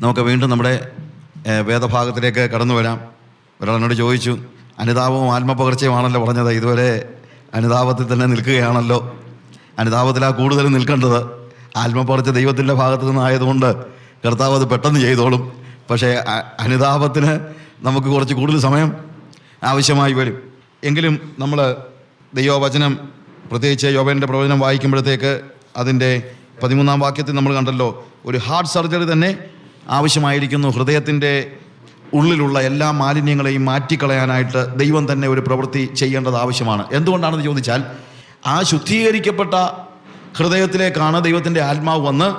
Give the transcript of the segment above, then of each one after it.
നമുക്ക് വീണ്ടും നമ്മുടെ വേദഭാഗത്തിലേക്ക് കടന്നു വരാം. ഒരാൾ എന്നോട് ചോദിച്ചു അനുതാപവും ആത്മപകർച്ചയുമാണല്ലോ പറഞ്ഞത്. ഇതുവരെ അനുതാപത്തിൽ തന്നെ നിൽക്കുകയാണല്ലോ. അനിതാപത്തിലാണ് കൂടുതലും നിൽക്കേണ്ടത്. ആത്മപകർച്ച ദൈവത്തിന്റെ ഭാഗത്തു നിന്നായതുകൊണ്ട് കർത്താവ് അത് പെട്ടെന്ന് ചെയ്തോളും. പക്ഷേ അനിതാപത്തിന് നമുക്ക് കുറച്ച് കൂടുതൽ സമയം ആവശ്യമായി വരും. എങ്കിലും നമ്മൾ ദൈവവചനം പ്രത്യേകിച്ച് യോബേന്റെ പ്രവചനം വായിക്കുമ്പോഴത്തേക്ക് അതിന്റെ പതിമൂന്നാം വാക്യത്തിൽ നമ്മൾ കണ്ടല്ലോ ഒരു ഹാർട്ട് സർജറി തന്നെ ആവശ്യമായിരിക്കുന്നു. ഹൃദയത്തിന്റെ ഉള്ളിലുള്ള എല്ലാ മാലിന്യങ്ങളെയും മാറ്റിക്കളയാനായിട്ട് ദൈവം തന്നെ ഒരു പ്രവൃത്തി ചെയ്യേണ്ടത് ആവശ്യമാണ്. എന്തുകൊണ്ടാണെന്ന് ചോദിച്ചാൽ ആ ശുദ്ധീകരിക്കപ്പെട്ട ഹൃദയത്തിലേക്കാണ് ദൈവത്തിന്റെ ആത്മാവ് വന്ന്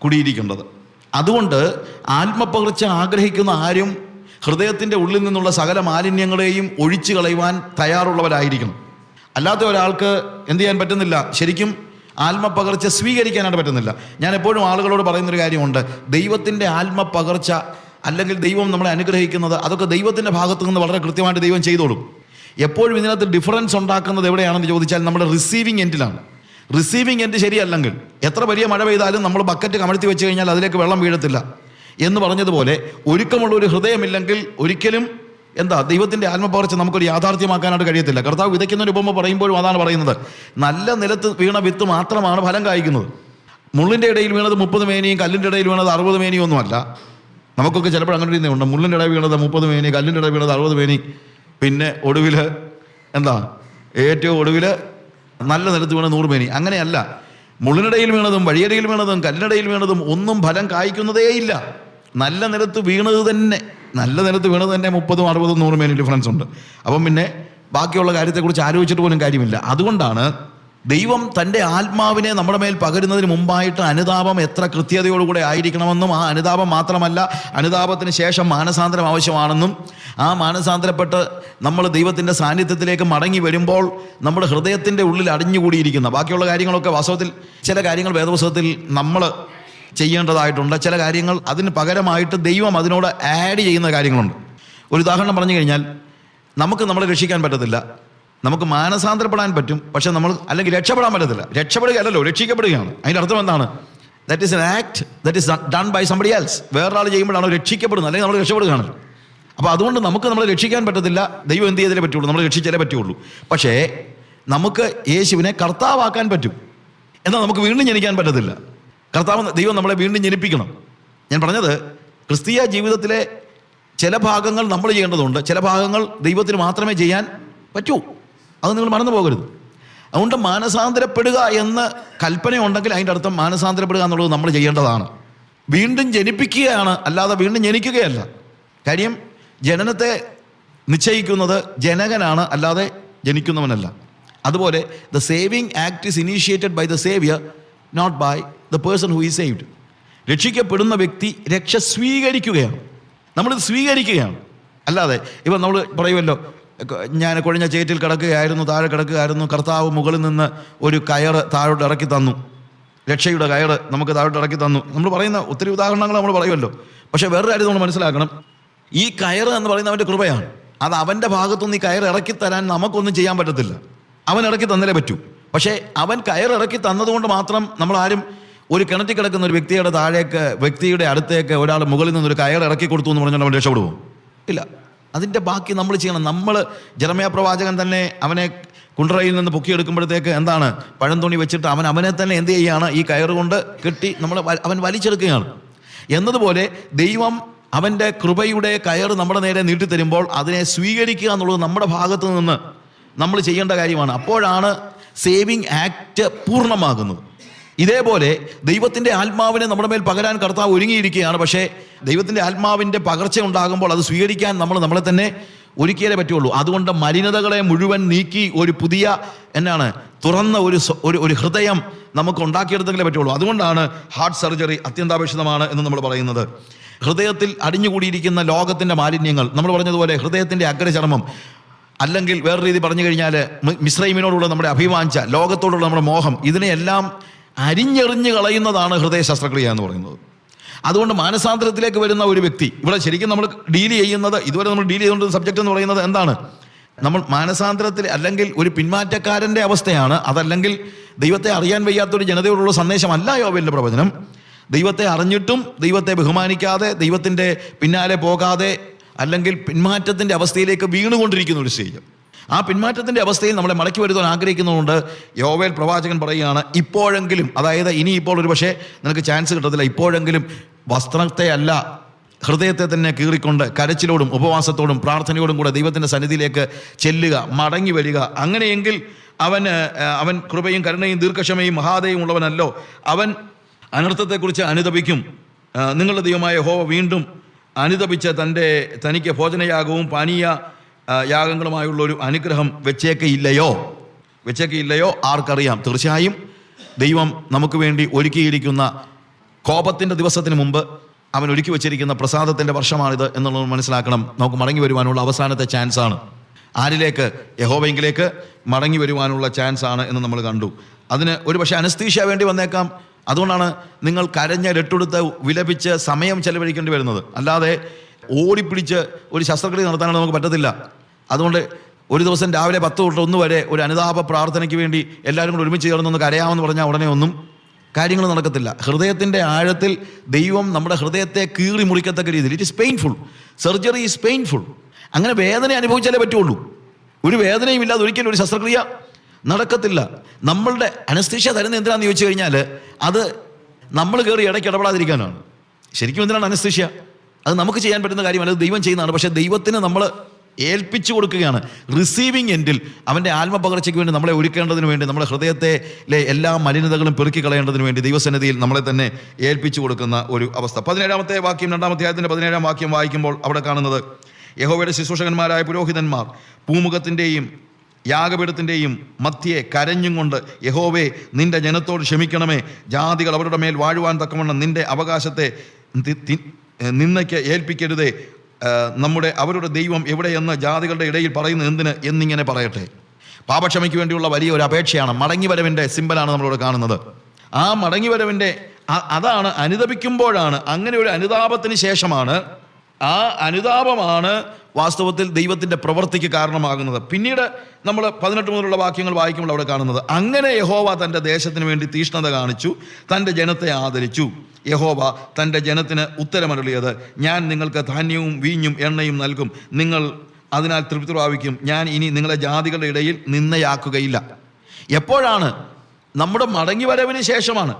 കുടിയിരിക്കേണ്ടത്. അതുകൊണ്ട് ആത്മപകർച്ച ആഗ്രഹിക്കുന്ന ആരും ഹൃദയത്തിന്റെ ഉള്ളിൽ നിന്നുള്ള സകല മാലിന്യങ്ങളെയും ഒഴിച്ചു കളയുവാൻ തയ്യാറുള്ളവരായിരിക്കണം. അല്ലാത്ത ഒരാൾക്ക് എന്ത് ചെയ്യാൻ പറ്റുന്നില്ല. ശരിക്കും ആത്മപകർച്ച സ്വീകരിക്കാനായിട്ട് പറ്റുന്നില്ല. ഞാൻ എപ്പോഴും ആളുകളോട് പറയുന്നൊരു കാര്യമുണ്ട്. ദൈവത്തിന്റെ ആത്മപകർച്ച അല്ലെങ്കിൽ ദൈവം നമ്മളെ അനുഗ്രഹിക്കുന്നത് അതൊക്കെ ദൈവത്തിന്റെ ഭാഗത്തു നിന്ന് വളരെ കൃത്യമായിട്ട് ദൈവം ചെയ്തോളും. എപ്പോഴും ഇതിനകത്ത് ഡിഫറൻസ് ഉണ്ടാക്കുന്നത് എവിടെയാണെന്ന് ചോദിച്ചാൽ നമ്മുടെ റിസീവിങ് എൻഡിലാണ് റിസീവിങ് എൻഡ് ശരിയല്ലെങ്കിൽ എത്ര വലിയ മഴ പെയ്താലും നമ്മൾ ബക്കറ്റ് കമഴ്ത്തി വെച്ച് കഴിഞ്ഞാൽ അതിലേക്ക് വെള്ളം വീഴത്തില്ല. എന്ന് പറഞ്ഞതുപോലെ ഒരുക്കമുള്ള ഒരു ഹൃദയമില്ലെങ്കിൽ ഒരിക്കലും എന്താ ദൈവത്തിന്റെ ആത്മപകർച്ച നമുക്കൊരു യാഥാർത്ഥ്യമാക്കാനായിട്ട് കഴിയത്തില്ല. കർത്താവ് വിതയ്ക്കുന്ന ഒരു ഉപമ പറയുമ്പോഴും അതാണ് പറയുന്നത്. നല്ല നിലത്ത് വീണ വിത്ത് മാത്രമാണ് ഫലം കായ്ക്കുന്നത്. മുള്ളിന്റെ ഇടയിൽ വീണത് മുപ്പത് മേനിയും കല്ലിന്റെ ഇടയിൽ വീണത് അറുപത് മേനിയും ഒന്നുമല്ല. നമുക്കൊക്കെ ചിലപ്പോൾ അങ്ങനെ ഒരു ഉണ്ട് മുള്ളിന്റെ ഇടയിൽ വീണത് മുപ്പത് മേനി കല്ലിന്റെ ഇടയിൽ വീണത് അറുപത് മേനി. പിന്നെ ഒടുവിൽ എന്താ ഏറ്റവും ഒടുവിൽ നല്ല നിലത്ത് വീണ നൂറ് മേനി. അങ്ങനെയല്ല. മുള്ളിനിടയിൽ വീണതും വഴിയടയിൽ വീണതും കല്ലിടയിൽ വീണതും ഒന്നും ഫലം കായ്ക്കുന്നതേയില്ല. നല്ല നിലത്ത് വീണത് തന്നെ. നല്ല നിലത്ത് വീണത് തന്നെ മുപ്പതും അറുപതും നൂറ് മേലും ഡിഫറൻസ് ഉണ്ട്. അപ്പം പിന്നെ ബാക്കിയുള്ള കാര്യത്തെക്കുറിച്ച് ആലോചിച്ചിട്ട് പോലും കാര്യമില്ല. അതുകൊണ്ടാണ് ദൈവം തന്റെ ആത്മാവിനെ നമ്മുടെ മേൽ പകരുന്നതിന് മുമ്പായിട്ട് അനുതാപം എത്ര കൃത്യതയോടുകൂടെ ആയിരിക്കണമെന്നും ആ അനുതാപം മാത്രമല്ല അനുതാപത്തിന് ശേഷം മാനസാന്തരം ആവശ്യമാണെന്നും ആ മാനസാന്തരപ്പെട്ട് നമ്മൾ ദൈവത്തിന്റെ സാന്നിധ്യത്തിലേക്ക് മടങ്ങി വരുമ്പോൾ നമ്മുടെ ഹൃദയത്തിന്റെ ഉള്ളിൽ അടിഞ്ഞുകൂടിയിരിക്കുന്ന ബാക്കിയുള്ള കാര്യങ്ങളൊക്കെ വാസ്തവത്തിൽ ചില കാര്യങ്ങൾ വേദപുസ്തകത്തിൽ നമ്മൾ ചെയ്യേണ്ടതായിട്ടുണ്ട്. ചില കാര്യങ്ങൾ അതിന് പകരമായിട്ട് ദൈവം അതിനോട് ആഡ് ചെയ്യുന്ന കാര്യങ്ങളുണ്ട്. ഒരു ഉദാഹരണം പറഞ്ഞു കഴിഞ്ഞാൽ നമുക്ക് നമ്മളെ രക്ഷിക്കാൻ പറ്റത്തില്ല. നമുക്ക് മാനസാന്തരപ്പെടാൻ പറ്റും. പക്ഷേ നമ്മൾ അല്ലെങ്കിൽ രക്ഷപ്പെടാൻ പറ്റത്തില്ല. രക്ഷപ്പെടുകയല്ലല്ലോ രക്ഷിക്കപ്പെടുകയാണ്. അതിന്റെ അർത്ഥം എന്താണ്? That is an act that is done by somebody else വേറൊരാൾ ചെയ്യുമ്പോഴാണ് രക്ഷിക്കപ്പെടുന്നത്. അല്ലെങ്കിൽ നമ്മൾ രക്ഷപ്പെടുകയാണ്. അപ്പോൾ അതുകൊണ്ട് നമുക്ക് നമ്മളെ രക്ഷിക്കാൻ പറ്റത്തില്ല. ദൈവം എന്ത് ചെയ്തേ പറ്റുള്ളൂ. നമ്മൾ രക്ഷിച്ചാലേ പറ്റുള്ളൂ. പക്ഷേ നമുക്ക് യേശുവിനെ കർത്താവാക്കാൻ പറ്റും. എന്നാൽ നമുക്ക് വീണ്ടും ജനിക്കാൻ പറ്റത്തില്ല. കർത്താവ് ദൈവം നമ്മളെ വീണ്ടും ജനിപ്പിക്കണം. ഞാൻ പറഞ്ഞത് ക്രിസ്തീയ ജീവിതത്തിലെ ചില ഭാഗങ്ങൾ നമ്മൾ ചെയ്യേണ്ടതുണ്ട്. ചില ഭാഗങ്ങൾ ദൈവത്തിന് മാത്രമേ ചെയ്യാൻ പറ്റൂ. അത് നിങ്ങൾ മറന്നു പോകരുത്. അതുകൊണ്ട് മാനസാന്തരപ്പെടുക എന്ന് കൽപ്പനയുണ്ടെങ്കിൽ അതിന്റെ അർത്ഥം മാനസാന്തരപ്പെടുക എന്നുള്ളത് നമ്മൾ ചെയ്യേണ്ടതാണ്. വീണ്ടും ജനിപ്പിക്കുകയാണ് അല്ലാതെ വീണ്ടും ജനിക്കുകയല്ല. കാര്യം ജനനത്തെ നിശ്ചയിക്കുന്നത് ജനകനാണ് അല്ലാതെ ജനിക്കുന്നവനല്ല. അതുപോലെ the saving act is initiated by the saviour not by the person who is saved രക്ഷിക്കപ്പെടുന്ന വ്യക്തി രക്ഷ സ്വീകരിക്കുകയാണ്. നമ്മളിത് സ്വീകരിക്കുകയാണ്. അല്ലാതെ ഇപ്പം നമ്മൾ പറയുമല്ലോ ഞാൻ കുഴഞ്ഞ ചേറ്റിൽ കിടക്കുകയായിരുന്നു താഴെ കിടക്കുകയായിരുന്നു കർത്താവ് മുകളിൽ നിന്ന് ഒരു കയറ് താഴോട്ട് ഇറക്കി തന്നു. രക്ഷയുടെ കയറ് നമുക്ക് താഴോട്ട് ഇറക്കി തന്നു. നമ്മൾ പറയുന്ന ഒത്തിരി ഉദാഹരണങ്ങൾ നമ്മൾ പറയുമല്ലോ. പക്ഷേ വേറൊരു കാര്യം നമ്മൾ മനസ്സിലാക്കണം. ഈ കയറ് എന്ന് പറയുന്നത് അവന്റെ കൃപയാണ്. അത് അവന്റെ ഭാഗത്തുനിന്ന് ഈ കയർ ഇറക്കി തരാൻ നമുക്കൊന്നും ചെയ്യാൻ പറ്റത്തില്ല. അവൻ ഇറക്കി തന്നലേ പറ്റൂ. പക്ഷേ അവൻ കയർ ഇറക്കി തന്നതുകൊണ്ട് മാത്രം നമ്മൾ ആരും ഒരു കിണറ്റിൽ കിടക്കുന്ന ഒരു വ്യക്തിയുടെ താഴേക്ക് വ്യക്തിയുടെ അടുത്തേക്ക് ഒരാൾ മുകളിൽ നിന്ന് ഒരു കയർ ഇറക്കി കൊടുത്തു എന്ന് പറഞ്ഞാൽ അവൻ രക്ഷപ്പെടുമോ ഇല്ല. അതിന്റെ ബാക്കി നമ്മൾ ചെയ്യണം. നമ്മൾ ജലമയ പ്രവാചകൻ തന്നെ അവനെ കുണ്ടറയിൽ നിന്ന് പൊക്കിയെടുക്കുമ്പോഴത്തേക്ക് എന്താണ്? പഴം തുണി വെച്ചിട്ട് അവൻ അവനെ തന്നെ എന്ത് ചെയ്യുകയാണ് ഈ കയറ് കൊണ്ട് കെട്ടി നമ്മൾ അവൻ വലിച്ചെടുക്കുകയാണ്. എന്നതുപോലെ ദൈവം അവന്റെ കൃപയുടെ കയർ നമ്മുടെ നേരെ നീട്ടിത്തരുമ്പോൾ അതിനെ സ്വീകരിക്കുക എന്നുള്ളത് നമ്മുടെ ഭാഗത്ത് നിന്ന് നമ്മൾ ചെയ്യേണ്ട കാര്യമാണ്. അപ്പോഴാണ് സേവിങ് ആക്ട് പൂർണമാകുന്നത്. ഇതേപോലെ ദൈവത്തിന്റെ ആത്മാവിനെ നമ്മുടെ മേൽ പകരാൻ കർത്താവ് ഒരുങ്ങിയിരിക്കുകയാണ്. പക്ഷേ ദൈവത്തിന്റെ ആത്മാവിന്റെ പകർച്ച ഉണ്ടാകുമ്പോൾ അത് സ്വീകരിക്കാൻ നമ്മൾ നമ്മളെ തന്നെ ഒരുക്കിയാലേ പറ്റുള്ളൂ. അതുകൊണ്ട് മലിനതകളെ മുഴുവൻ നീക്കി ഒരു പുതിയ എന്നാണ് തുറന്ന ഒരു ഒരു ഒരു ഹൃദയം നമുക്ക് ഉണ്ടാക്കിയെടുത്തെങ്കിലേ പറ്റുള്ളൂ. അതുകൊണ്ടാണ് ഹാർട്ട് സർജറി അത്യന്താപേക്ഷിതമാണ് എന്ന് നമ്മൾ പറയുന്നത്. ഹൃദയത്തിൽ അടിഞ്ഞുകൂടിയിരിക്കുന്ന ലോകത്തിന്റെ മാലിന്യങ്ങൾ നമ്മൾ പറഞ്ഞതുപോലെ ഹൃദയത്തിന്റെ അഗ്രചർമ്മം അല്ലെങ്കിൽ വേറെ രീതി പറഞ്ഞു കഴിഞ്ഞാൽ മിശ്രൈമിനോടുള്ള നമ്മുടെ അഭിവാഞ്ച ലോകത്തോടുള്ള നമ്മുടെ മോഹം ഇതിനെയെല്ലാം അരിഞ്ഞെറിഞ്ഞ് കളയുന്നതാണ് ഹൃദയ ശസ്ത്രക്രിയ എന്ന് പറയുന്നത്. അതുകൊണ്ട് മാനസാന്തരത്തിലേക്ക് വരുന്ന ഒരു വ്യക്തി ഇവിടെ ശരിക്കും നമ്മൾ ഡീൽ ചെയ്യുന്നത് ഇതുവരെ നമ്മൾ ഡീൽ ചെയ്തുകൊണ്ടിരുന്ന സബ്ജക്റ്റ് എന്ന് പറയുന്നത് എന്താണ്? നമ്മൾ മാനസാന്തരത്തിൽ അല്ലെങ്കിൽ ഒരു പിന്മാറ്റക്കാരന്റെ അവസ്ഥയാണ് അതല്ലെങ്കിൽ ദൈവത്തെ അറിയാൻ വയ്യാത്തൊരു ജനതയോടുള്ള സന്ദേശമല്ല യോബിന്റെ പ്രവചനം. ദൈവത്തെ അറിഞ്ഞിട്ടും ദൈവത്തെ ബഹുമാനിക്കാതെ ദൈവത്തിന്റെ പിന്നാലെ പോകാതെ അല്ലെങ്കിൽ പിന്മാറ്റത്തിന്റെ അവസ്ഥയിലേക്ക് വീണുകൊണ്ടിരിക്കുന്ന ഒരു സ്റ്റേജ്. ആ പിന്മാറ്റത്തിന്റെ അവസ്ഥയിൽ നമ്മളെ മടക്കി വരുത്താൻ ആഗ്രഹിക്കുന്നതുകൊണ്ട് യോവേൽ പ്രവാചകൻ പറയുകയാണ് ഇപ്പോഴെങ്കിലും അതായത് ഇനി ഇപ്പോൾ ഒരു പക്ഷേ നിനക്ക് ചാൻസ് കിട്ടത്തില്ല ഇപ്പോഴെങ്കിലും വസ്ത്രത്തെ അല്ല ഹൃദയത്തെ തന്നെ കീറിക്കൊണ്ട് കരച്ചിലോടും ഉപവാസത്തോടും പ്രാർത്ഥനയോടും കൂടെ ദൈവത്തിന്റെ സന്നിധിയിലേക്ക് ചെല്ലുക മടങ്ങി വരിക. അങ്ങനെയെങ്കിൽ അവന് അവൻ കൃപയും കരുണയും ദീർഘക്ഷമയും മഹാദയും ഉള്ളവനല്ലോ. അവൻ അനർത്ഥത്തെക്കുറിച്ച് അനുതപിക്കും. നിങ്ങളുടെ ദൈവമായ ഹോവ വീണ്ടും അനുതപിച്ച തന്റെ തനിക്ക് ഭോജനയാഗവും പാനീയ യാഗങ്ങളുമായുള്ള ഒരു അനുഗ്രഹം വെച്ചേക്കയില്ലയോ? വെച്ചേക്കയില്ലയോ? ആർക്കറിയാം. തീർച്ചയായും ദൈവം നമുക്ക് വേണ്ടി ഒരുക്കിയിരിക്കുന്ന കോപത്തിന്റെ ദിവസത്തിന് മുമ്പ് അവൻ ഒരുക്കി വെച്ചിരിക്കുന്ന പ്രസാദത്തിന്റെ വർഷമാണിത് എന്നുള്ളത് മനസ്സിലാക്കണം. നമുക്ക് മടങ്ങി വരുവാനുള്ള അവസാനത്തെ ചാൻസാണ് ആരിലേക്ക്? യഹോബെങ്കിലേക്ക് മടങ്ങി വരുവാനുള്ള ചാൻസ് ആണ് എന്ന് നമ്മൾ കണ്ടു. അതിന് ഒരു പക്ഷേ അനസ്തീഷ്യ വേണ്ടി വന്നേക്കാം. അതുകൊണ്ടാണ് നിങ്ങൾ കരഞ്ഞ് രട്ടെടുത്ത് വിലപിച്ച് സമയം ചെലവഴിക്കേണ്ടി വരുന്നത്. അല്ലാതെ ഓടിപ്പിടിച്ച് ഒരു ശസ്ത്രക്രിയ നടത്താനാണ് നമുക്ക് പറ്റത്തില്ല. അതുകൊണ്ട് ഒരു ദിവസം രാവിലെ പത്ത് തൊട്ട് ഒന്ന് വരെ ഒരു അനുതാപ പ്രാർത്ഥനയ്ക്ക് വേണ്ടി എല്ലാവരും കൂടി ഒരുമിച്ച് ചേർന്നൊന്ന് കരയാമെന്ന് പറഞ്ഞാൽ ഉടനെ ഒന്നും കാര്യങ്ങൾ നടക്കത്തില്ല. ഹൃദയത്തിന്റെ ആഴത്തിൽ ദൈവം നമ്മുടെ ഹൃദയത്തെ കീറി മുറിക്കത്തക്ക രീതിയിൽ. It is painful surgery is painful അങ്ങനെ വേദന അനുഭവിച്ചാലേ പറ്റുള്ളൂ. ഒരു വേദനയും ഇല്ലാതെ ഒരിക്കലും ഒരു ശസ്ത്രക്രിയ നടക്കത്തില്ല. നമ്മളുടെ അനസ്തീഷ്യ തരുന്ന എന്തിനാന്ന് ചോദിച്ചു കഴിഞ്ഞാൽ അത് നമ്മൾ കയറി ഇടയ്ക്ക് ഇടപെടാതിരിക്കാനാണ്. ശരിക്കും എന്തിനാണ് അനസ്തീഷ്യ? അത് നമുക്ക് ചെയ്യാൻ പറ്റുന്ന കാര്യമല്ല ദൈവം ചെയ്യുന്നതാണ്. പക്ഷേ ദൈവത്തിന് നമ്മൾ ഏൽപ്പിച്ചു കൊടുക്കുകയാണ്. റിസീവിങ് എൻഡിൽ അവന്റെ ആത്മപകർച്ചയ്ക്ക് വേണ്ടി നമ്മളെ ഒരുക്കേണ്ടതിന് വേണ്ടി നമ്മുടെ ഹൃദയത്തിലെ എല്ലാ മലിനതകളും പെറുക്കി കളയേണ്ടതിന് വേണ്ടി ദൈവസന്നിധിയിൽ നമ്മളെ തന്നെ ഏൽപ്പിച്ചു കൊടുക്കുന്ന ഒരു അവസ്ഥ. പതിനേഴാമത്തെ വാക്യം രണ്ടാമത്തെ ആയത്തിന്റെ പതിനേഴാം വാക്യം വായിക്കുമ്പോൾ അവിടെ കാണുന്നത് യഹോവയുടെ ശുശ്രൂഷകന്മാരായ പുരോഹിതന്മാർ പൂമുഖത്തിന്റെയും യാഗപീഠത്തിന്റെയും മധ്യയെ കരഞ്ഞും കൊണ്ട് യഹോവേ നിന്റെ ജനത്തോട് ക്ഷമിക്കണമേ. ജാതികൾ അവരുടെ മേൽ വാഴുവാൻ തക്കവണ്ണം നിന്റെ അവകാശത്തെ നിന്നയ്ക്ക് ഏൽപ്പിക്കരുതേ. നമ്മുടെ അവരുടെ ദൈവം എവിടെയെന്ന് ജാതികളുടെ ഇടയിൽ പറയുന്നത് എന്തിന് എന്നിങ്ങനെ പറയട്ടെ? പാപക്ഷമയ്ക്ക് വേണ്ടിയുള്ള വലിയ ഒരു അപേക്ഷയാണ് മടങ്ങിവരവിന്റെ സിമ്പലാണ് നമ്മളിവിടെ കാണുന്നത്. ആ മടങ്ങിവരവിന്റെ അതാണ് അനുദപിക്കുമ്പോഴാണ് അങ്ങനെ ഒരു അനുതാപത്തിന് ശേഷമാണ് ആ അനുതാപമാണ് വാസ്തവത്തിൽ ദൈവത്തിന്റെ പ്രവൃത്തിക്ക് കാരണമാകുന്നത്. പിന്നീട് നമ്മൾ പതിനെട്ട് മുതലുള്ള വാക്യങ്ങൾ വായിക്കുമ്പോൾ അവിടെ കാണുന്നത് അങ്ങനെ യഹോവ തന്റെ ദേശത്തിന് വേണ്ടി തീഷ്ണത കാണിച്ചു തന്റെ ജനത്തെ ആദരിച്ചു. യഹോവ തന്റെ ജനത്തിന് ഉത്തരമരുളിയത് ഞാൻ നിങ്ങൾക്ക് ധാന്യവും വീഞ്ഞും എണ്ണയും നൽകും. നിങ്ങൾ അതിനാൽ തൃപ്തി പ്രാപിക്കും ഞാൻ ഇനി നിങ്ങളെ ജാതികളുടെ ഇടയിൽ നിന്നയാക്കുകയില്ല എപ്പോഴാണ്? നമ്മുടെ മടങ്ങിവരവിന് ശേഷമാണ്.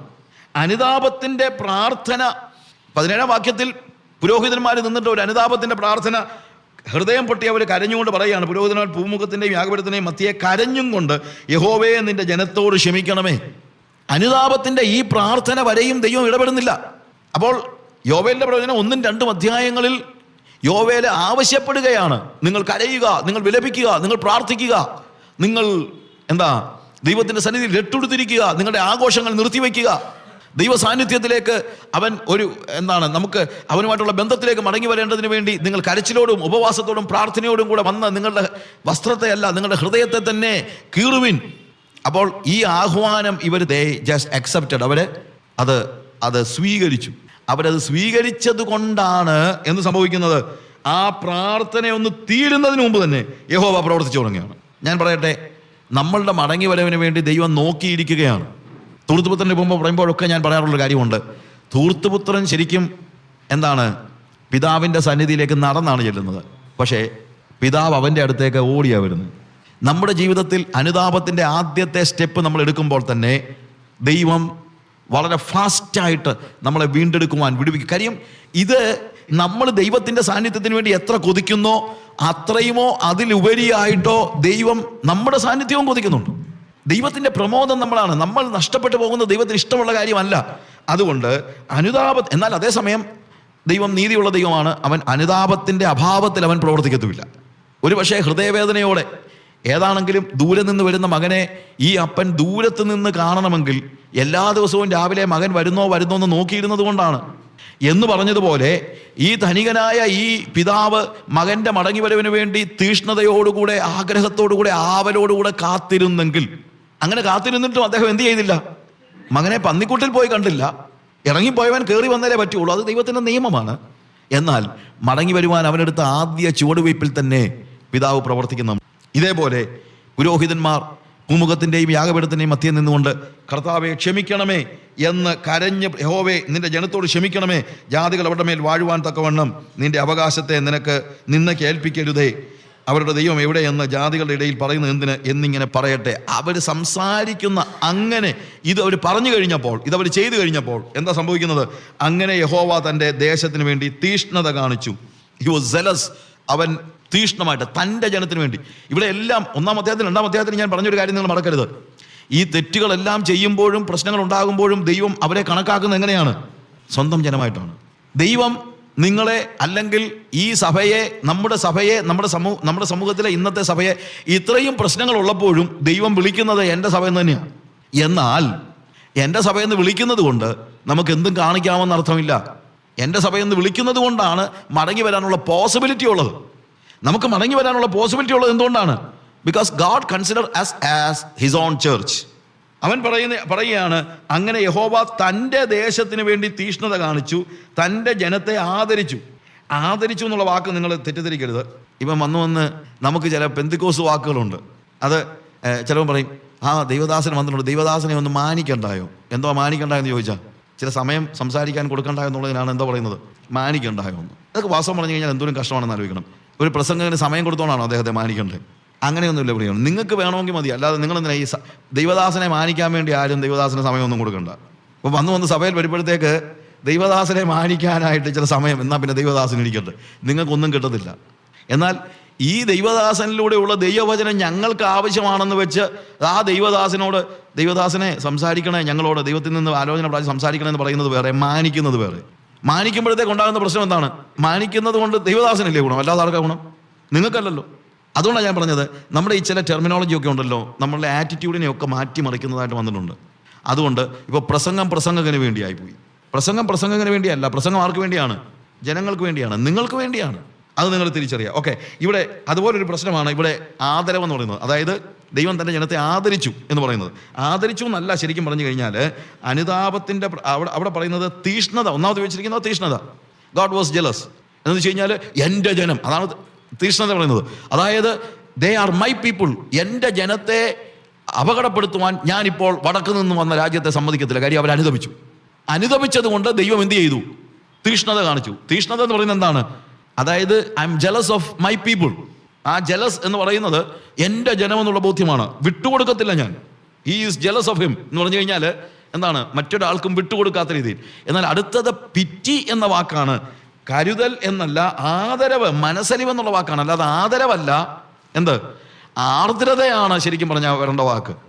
അനുതാപത്തിന്റെ പ്രാർത്ഥന. പതിനേഴാം വാക്യത്തിൽ പുരോഹിതന്മാർ നിന്നിട്ട് ഒരു അനുതാപത്തിന്റെ പ്രാർത്ഥന ഹൃദയം പൊട്ടി അവർ കരഞ്ഞുകൊണ്ട് പറയുകയാണ്. പുരോഹിതന്മാർ പൂമുഖത്തിന്റെയും യാഗപീഠത്തിന്റെയും മത്തിയെ കരഞ്ഞും കൊണ്ട് യഹോവയെ നിന്റെ ജനത്തോട് ക്ഷമിക്കണമേ. അനുതാപത്തിന്റെ ഈ പ്രാർത്ഥന വരെയും ദൈവം ഇടപെടുന്നില്ല. അപ്പോൾ യോവേലിന്റെ പ്രവചനം ഒന്നും രണ്ടും അധ്യായങ്ങളിൽ യോവേൽ ആവശ്യപ്പെടുകയാണ്. നിങ്ങൾ കരയുക നിങ്ങൾ വിലപിക്കുക നിങ്ങൾ പ്രാർത്ഥിക്കുക നിങ്ങൾ എന്താ ദൈവത്തിന്റെ സന്നിധിയിൽ രട്ടുടുത്തിരിക്കുക നിങ്ങളുടെ ആഘോഷങ്ങൾ നിർത്തിവെക്കുക ദൈവ സാന്നിധ്യത്തിലേക്ക് അവൻ ഒരു എന്താണ് നമുക്ക് അവനുമായിട്ടുള്ള ബന്ധത്തിലേക്ക് മടങ്ങി വരേണ്ടതിന് വേണ്ടി നിങ്ങൾ കരച്ചിലോടും ഉപവാസത്തോടും പ്രാർത്ഥനയോടും കൂടെ വന്ന് നിങ്ങളുടെ വസ്ത്രത്തെ അല്ല നിങ്ങളുടെ ഹൃദയത്തെ തന്നെ കീറുവിൻ. അപ്പോൾ ഈ ആഹ്വാനം ഇവർ ദേ ജസ്റ്റ് അക്സെപ്റ്റഡ് അവർ അത് അത് സ്വീകരിച്ചു. അവരത് സ്വീകരിച്ചത് കൊണ്ടാണ് എന്ന് സംഭവിക്കുന്നത്. ആ പ്രാർത്ഥനയൊന്ന് തീരുന്നതിന് മുമ്പ് തന്നെ യഹോവ പ്രവർത്തിച്ചു തുടങ്ങുകയാണ്. ഞാൻ പറയട്ടെ നമ്മളുടെ മടങ്ങി വരവിന് വേണ്ടി ദൈവം നോക്കിയിരിക്കുകയാണ്. തൂർത്തുപുത്രന്റെ മുമ്പ് പറയുമ്പോഴൊക്കെ ഞാൻ പറയാറുള്ളൊരു കാര്യമുണ്ട്. തൂർത്തുപുത്രൻ ശരിക്കും എന്താണ്? പിതാവിന്റെ സന്നിധിയിലേക്ക് നടന്നാണ് ചെല്ലുന്നത്. പക്ഷേ പിതാവ് അവന്റെ അടുത്തേക്ക് ഓടിയാണ് വരുന്നത്. നമ്മുടെ ജീവിതത്തിൽ അനുതാപത്തിന്റെ ആദ്യത്തെ സ്റ്റെപ്പ് നമ്മൾ എടുക്കുമ്പോൾ തന്നെ ദൈവം വളരെ ഫാസ്റ്റായിട്ട് നമ്മളെ വീണ്ടെടുക്കുവാൻ വിടുവിക്കും. കാര്യം ഇത് നമ്മൾ ദൈവത്തിന്റെ സാന്നിധ്യത്തിന് വേണ്ടി എത്ര കൊതിക്കുന്നോ അത്രയുമോ അതിലുപരിയായിട്ടോ ദൈവം നമ്മുടെ സാന്നിധ്യവും കൊതിക്കുന്നുണ്ട്. ദൈവത്തിന്റെ പ്രമോദം നമ്മളാണ്. നമ്മൾ നഷ്ടപ്പെട്ടു പോകുന്ന ദൈവത്തിന് ഇഷ്ടമുള്ള കാര്യമല്ല. അതുകൊണ്ട് അനുതാപ എന്നാൽ അതേസമയം ദൈവം നീതിയുള്ള ദൈവമാണ്. അവൻ അനുതാപത്തിന്റെ അഭാവത്തിൽ അവൻ പ്രവർത്തിക്കത്തുമില്ല. ഒരു പക്ഷേ ഹൃദയവേദനയോടെ ഏതാണെങ്കിലും ദൂരെ നിന്ന് വരുന്ന മകനെ ഈ അപ്പൻ ദൂരത്ത് നിന്ന് കാണണമെങ്കിൽ എല്ലാ ദിവസവും രാവിലെ മകൻ വരുന്നോ വരുന്നോ എന്ന് നോക്കിയിരുന്നത് കൊണ്ടാണ്. എന്ന് പറഞ്ഞതുപോലെ ഈ ധനികനായ ഈ പിതാവ് മകന്റെ മടങ്ങിവരവിന് വേണ്ടി തീഷ്ണതയോടുകൂടെ ആഗ്രഹത്തോടുകൂടെ ആവലോടുകൂടെ കാത്തിരുന്നെങ്കിൽ അങ്ങനെ കാത്തിരുന്നിട്ടും അദ്ദേഹം എന്ത് ചെയ്തില്ല? മകനെ പന്നിക്കൂട്ടിൽ പോയി കണ്ടില്ല. ഇറങ്ങിപ്പോയവൻ കയറി വന്നാലേ പറ്റുള്ളൂ. അത് ദൈവത്തിന്റെ നിയമമാണ്. എന്നാൽ മടങ്ങി വരുവാൻ അവനെടുത്ത ആദ്യ ചുവടുവയ്പിൽ തന്നെ പിതാവ് പ്രവർത്തിക്കുന്നു. ഇതേപോലെ പുരോഹിതന്മാർ പൂമുഖത്തിന്റെയും യാഗപീഠത്തിന്റെയും മധ്യം നിന്നുകൊണ്ട് കർത്താവെ ക്ഷമിക്കണമേ എന്ന് കരഞ്ഞ് യഹോവേ നിന്റെ ജനത്തോട് ക്ഷമിക്കണമേ. ജാതികൾ അവരുടെ മേൽ വാഴുവാൻ തക്കവണ്ണം നിന്റെ അവകാശത്തെ നിനക്ക് നിന്നെ കേൾപ്പിക്കരുതേ. അവരുടെ ദൈവം എവിടെയെന്ന് ജാതികളുടെ ഇടയിൽ പറയുന്നത് എന്തിന്? എന്നിങ്ങനെ പറയട്ടെ. അവർ സംസാരിക്കുന്ന അങ്ങനെ ഇത് അവർ പറഞ്ഞു കഴിഞ്ഞപ്പോൾ ഇത് അവർ ചെയ്തു കഴിഞ്ഞപ്പോൾ എന്താ സംഭവിക്കുന്നത്? അങ്ങനെ യഹോവ തന്റെ ദേശത്തിന് വേണ്ടി തീഷ്ണത കാണിച്ചു. ഹി വാസ് സെലസ് അവൻ തീഷ്ണമായിട്ട് തന്റെ ജനത്തിന് വേണ്ടി. ഇവിടെ എല്ലാം ഒന്നാം അദ്ദേഹത്തിന് രണ്ടാം അദ്ദേഹത്തിന് ഞാൻ പറഞ്ഞൊരു കാര്യം നിങ്ങൾ മറക്കരുത്. ഈ തെറ്റുകളെല്ലാം ചെയ്യുമ്പോഴും പ്രശ്നങ്ങൾ ഉണ്ടാകുമ്പോഴും ദൈവം അവരെ കണക്കാക്കുന്നത് എങ്ങനെയാണ്? സ്വന്തം ജനമായിട്ടാണ്. ദൈവം നിങ്ങളെ അല്ലെങ്കിൽ ഈ സഭയെ നമ്മുടെ സഭയെ നമ്മുടെ സമൂഹ നമ്മുടെ സമൂഹത്തിലെ ഇന്നത്തെ സഭയെ ഇത്രയും പ്രശ്നങ്ങൾ ഉള്ളപ്പോഴും ദൈവം വിളിക്കുന്നത് എന്റെ സഭ എന്ന് തന്നെയാണ് എന്നാൽ എന്റെ സഭയെന്ന് വിളിക്കുന്നത് കൊണ്ട് നമുക്ക് എന്തും കാണിക്കാമെന്ന് അർത്ഥമില്ല. എന്റെ സഭയെന്ന് വിളിക്കുന്നത് കൊണ്ടാണ് മടങ്ങി വരാനുള്ള പോസിബിലിറ്റി ഉള്ളത്. നമുക്ക് മടങ്ങി വരാനുള്ള പോസിബിലിറ്റി ഉള്ളത് എന്തുകൊണ്ടാണ്? Because God consider as as his own church അവൻ പറയുന്ന പറയുകയാണ് അങ്ങനെ യഹോവ തന്റെ ദേശത്തിന് വേണ്ടി തീഷ്ണത കാണിച്ചു തന്റെ ജനത്തെ ആദരിച്ചു. ആദരിച്ചു എന്നുള്ള വാക്ക് നിങ്ങൾ തെറ്റിദ്ധരിക്കരുത്. ഇപ്പം വന്നു വന്ന് നമുക്ക് ചില പെന്തിക്കോസ് വാക്കുകളുണ്ട്. അത് ചിലവൻ പറയും ആ ദൈവദാസൻ വന്നിട്ടുണ്ട് ദൈവദാസനെ ഒന്ന് മാനിക്കണ്ടായോ? എന്തോ മാനിക്കണ്ടായെന്ന് ചോദിച്ചാൽ ചില സമയം സംസാരിക്കാൻ കൊടുക്കണ്ടായോ എന്നുള്ളതിനാണ് എന്തോ പറയുന്നത് മാനിക്കണ്ടായോ എന്ന്. അതൊക്കെ വാസം പറഞ്ഞു കഴിഞ്ഞാൽ എന്തോരം കഷ്ടമാണെന്ന് ആലോചിക്കണം. ഒരു പ്രസംഗത്തിന് സമയം കൊടുത്തോണാണോ അദ്ദേഹത്തെ മാനിക്കേണ്ടത്? അങ്ങനെയൊന്നുമില്ല പ്രിയം നിങ്ങൾക്ക് വേണമെങ്കിൽ മതി. അല്ലാതെ നിങ്ങൾ ഈ ദൈവദാസനെ മാനിക്കാൻ വേണ്ടി ആരും ദൈവദാസന് സമയമൊന്നും കൊടുക്കണ്ട. അപ്പോൾ വന്ന് വന്ന് സഭയിൽ വരുമ്പോഴത്തേക്ക് ദൈവദാസനെ മാനിക്കാനായിട്ട് ചില സമയം എന്നാൽ പിന്നെ ദൈവദാസൻ ഇരിക്കട്ടെ. നിങ്ങൾക്കൊന്നും കിട്ടത്തില്ല. എന്നാൽ ഈ ദൈവദാസനിലൂടെയുള്ള ദൈവവചനം ഞങ്ങൾക്ക് ആവശ്യമാണെന്ന് വെച്ച് ആ ദൈവദാസനോട് ദൈവദാസനെ സംസാരിക്കണേ ഞങ്ങളോട് ദൈവത്തിൽ നിന്ന് ആലോചന പ്രാവശ്യം സംസാരിക്കണേ എന്ന് പറയുന്നത് വേറെ മാനിക്കുന്നത് വേറെ. മാനിക്കുമ്പോഴത്തേക്ക് ഉണ്ടാകുന്ന പ്രശ്നം എന്താണ്? മാനിക്കുന്നത് കൊണ്ട് ദൈവദാസനല്ലേ ഗുണം അല്ലാതെ ആർക്കാ ഗുണം? നിങ്ങൾക്കല്ലല്ലോ. അതുകൊണ്ടാണ് ഞാൻ പറഞ്ഞത് നമ്മുടെ ഈ ചില ടെർമിനോളജി ഒക്കെ ഉണ്ടല്ലോ നമ്മളുടെ ആറ്റിറ്റ്യൂഡിനെ ഒക്കെ മാറ്റിമറിക്കുന്നതായിട്ട് വന്നിട്ടുണ്ട്. അതുകൊണ്ട് ഇപ്പോൾ പ്രസംഗം പ്രസംഗകന് വേണ്ടിയായി പോയി. പ്രസംഗം പ്രസംഗകന് വേണ്ടിയല്ല പ്രസംഗം ആർക്ക് വേണ്ടിയാണ്? ജനങ്ങൾക്ക് വേണ്ടിയാണ് നിങ്ങൾക്ക് വേണ്ടിയാണ്. അത് നിങ്ങൾ തിരിച്ചറിയുക. ഓക്കെ ഇവിടെ അതുപോലൊരു പ്രശ്നമാണ് ഇവിടെ ആദരവ് എന്ന് പറയുന്നത്. അതായത് ദൈവം തന്നെ ജനത്തെ ആദരിച്ചു എന്ന് പറയുന്നത്. ആദരിച്ചു എന്നല്ല ശരിക്കും പറഞ്ഞു കഴിഞ്ഞാൽ അനുതാപത്തിന്റെ അവിടെ അവിടെ പറയുന്നത് തീഷ്ണത. ഒന്നാമത് വെച്ചിരിക്കുന്നത് തീഷ്ണത. ഗോഡ് വാസ് ജലസ് എന്ന് വെച്ച് കഴിഞ്ഞാൽ എന്റെ ജനം അതാണ് തീഷ്ണത പറയുന്നത്. അതായത് ദേ ആർ മൈ പീപ്പിൾ എന്റെ ജനത്തെ അപകടപ്പെടുത്തുവാൻ ഞാനിപ്പോൾ വടക്കു നിന്ന് വന്ന രാജ്യത്തെ സമ്മതിക്കത്തില്ല. കാര്യം അവർ അനുദപിച്ചു. അനുദപിച്ചത് കൊണ്ട് ദൈവം എന്ത് ചെയ്തു? തീഷ്ണത കാണിച്ചു. തീഷ്ണത എന്ന് പറയുന്നത് എന്താണ്? അതായത് I am jealous of my people ആ ജലസ് എന്ന് പറയുന്നത് എന്റെ ജനം എന്നുള്ള ബോധ്യമാണ്. വിട്ടുകൊടുക്കത്തില്ല ഞാൻ. He is jealous of him എന്ന് പറഞ്ഞു കഴിഞ്ഞാൽ എന്താണ്? മറ്റൊരാൾക്കും വിട്ടുകൊടുക്കാത്ത രീതിയിൽ. എന്നാൽ അടുത്തത് പിറ്റി എന്ന വാക്കാണ്. കരുതൽ എന്നല്ല ആദരവ് മനസ്സലിവ് എന്നുള്ള വാക്കാണ്. അല്ലാതെ ആദരവല്ല. എന്ത്? ആർദ്രതയാണ് ശരിക്കും പറഞ്ഞാൽ വരേണ്ട വാക്ക്.